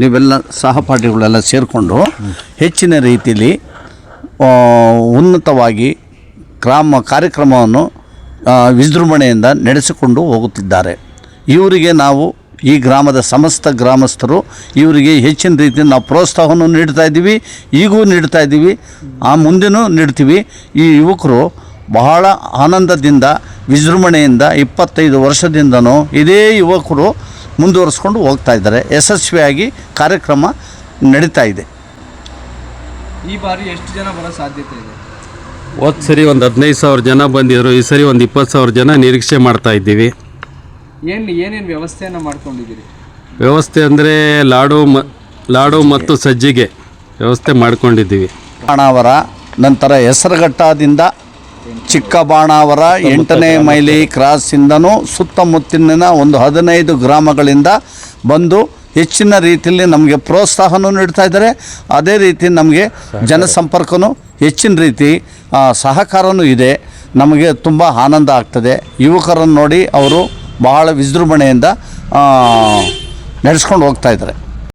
ನೀವೆಲ್ಲ ಸಹಪಾಠಿಗಳೆಲ್ಲ ಸೇರಿಕೊಂಡು ಹೆಚ್ಚಿನ ರೀತಿಯಲ್ಲಿ ಉನ್ನತವಾಗಿ ಗ್ರಾಮ ಕಾರ್ಯಕ್ರಮವನ್ನು ವಿಜೃಂಭಣೆಯಿಂದ ನಡೆಸಿಕೊಂಡು ಹೋಗುತ್ತಿದ್ದಾರೆ. ಇವರಿಗೆ ನಾವು ಈ ಗ್ರಾಮದ ಸಮಸ್ತ ಗ್ರಾಮಸ್ಥರು ಇವರಿಗೆ ಹೆಚ್ಚಿನ ರೀತಿಯಲ್ಲಿ ನಾವು ಪ್ರೋತ್ಸಾಹವನ್ನು ನೀಡ್ತಾ ಇದ್ದೀವಿ, ಈಗೂ ನೀಡ್ತಾ ಇದ್ದೀವಿ, ಆ ಮುಂದಿನೂ ನೀಡ್ತೀವಿ. ಈ ಯುವಕರು ಬಹಳ ಆನಂದದಿಂದ, ವಿಜೃಂಭಣೆಯಿಂದ ಇಪ್ಪತ್ತೈದು ವರ್ಷದಿಂದನೂ ಇದೇ ಯುವಕರು ಮುಂದುವರಿಸ್ಕೊಂಡು ಹೋಗ್ತಾ ಇದ್ದಾರೆ. ಯಶಸ್ವಿಯಾಗಿ ಕಾರ್ಯಕ್ರಮ ನಡೀತಾ ಇದೆ. ಈ ಬಾರಿ ಎಷ್ಟು ಜನ ಬರೋ ಸಾಧ್ಯತೆ ಇದೆ? ಹೋದ ಸರಿ ಒಂದು ಹದಿನೈದು ಸಾವಿರ ಜನ ಬಂದಿದ್ರು ಈ ಸರಿ ಒಂದು ಇಪ್ಪತ್ತು ಸಾವಿರ ಜನ ನಿರೀಕ್ಷೆ ಮಾಡ್ತಾ ಇದ್ದೀವಿ. ಏನು ಏನೇನು ವ್ಯವಸ್ಥೆಯನ್ನು ಮಾಡ್ಕೊಂಡಿದ್ದೀರಿ? ವ್ಯವಸ್ಥೆ ಅಂದರೆ ಲಾಡು ಮ ಲಾಡು ಮತ್ತು ಸಜ್ಜಿಗೆ ವ್ಯವಸ್ಥೆ ಮಾಡ್ಕೊಂಡಿದ್ದೀವಿ. ಅವರ ನಂತರ ಹೆಸರುಘಟ್ಟದಿಂದ ಚಿಕ್ಕಬಾಣಾವರ ಎಂಟನೇ ಮೈಲಿ ಕ್ರಾಸಿಂದನೂ ಸುತ್ತಮುತ್ತಲಿನ ಒಂದು ಹದಿನೈದು ಗ್ರಾಮಗಳಿಂದ ಬಂದು ಹೆಚ್ಚಿನ ರೀತಿಯಲ್ಲಿ ನಮಗೆ ಪ್ರೋತ್ಸಾಹನೂ ನೀಡ್ತಾ ಇದ್ದಾರೆ. ಅದೇ ರೀತಿ ನಮಗೆ ಜನಸಂಪರ್ಕನೂ ಹೆಚ್ಚಿನ ರೀತಿ ಸಹಕಾರವೂ ಸಹಕಾರನೂ ಇದೆ. ನಮಗೆ ತುಂಬ ಆನಂದ ಆಗ್ತದೆ. ಯುವಕರನ್ನು ನೋಡಿ ಅವರು ಬಹಳ ವಿಜೃಂಭಣೆಯಿಂದ ನಡೆಸ್ಕೊಂಡು ಹೋಗ್ತಾ ಇದ್ದಾರೆ.